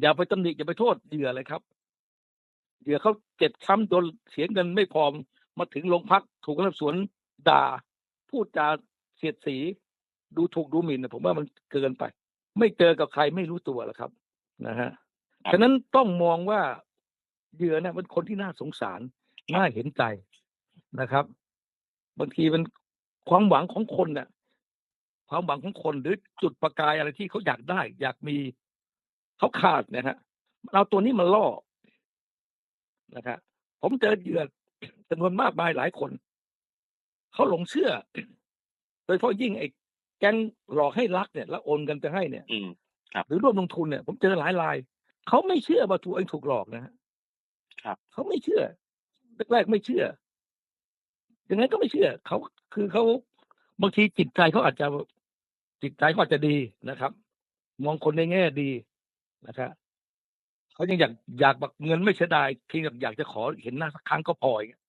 อย่าไปตำหนิอย่าไปโทษเหยื่อเลยครับเหยื่อเขาเจ็บช้ำโดนเสียเงินไม่พอมาถึงโรงพักถูกพนักงานสอบสวนด่า พูดจาเสียดสี ดูถูกดูหมิ่นนะผมว่ามันเกินไป ไม่เจอกับใครไม่รู้ตัวหรอกครับ นะฮะครับฉะนั้นต้องมองว่าเหยื่อเนี่ยเป็นคนที่น่าสงสารน่าเห็นใจนะครับ บางทีมันความหวังของคนเนี่ยความหวังของคนหรือจุดประกายอะไรที่เขาอยากได้ อยากมี เขาขาดนะฮะเอาตัวนี้มาล่อนะครับผมเจอเหยื่อจำนวนมากมายหลายคน เขาหลงเชื่อ โดยเฉพาะยิ่งไอ้แก๊งหลอกให้รักเนี่ย แล้วโอนเงินไปให้เนี่ยอืมหรือร่วมลงทุนเนี่ย ผมเจอหลายรายเขาไม่เชื่อว่าถูกเองถูกหลอกนะฮะครับเขาไม่เชื่อแรกๆไม่เชื่อยังไงก็ไม่เชื่อเขาคือเขาบางทีจิตใจเขาอาจจะจิตใจเขาอาจจะดีนะครับ มองคนในแง่ดี นะครับเขายังอยากอยากแบบเงินไม่เสียดายเพียงอยากจะขอเห็นหน้าสักครั้งก็พออย่างเงี้ย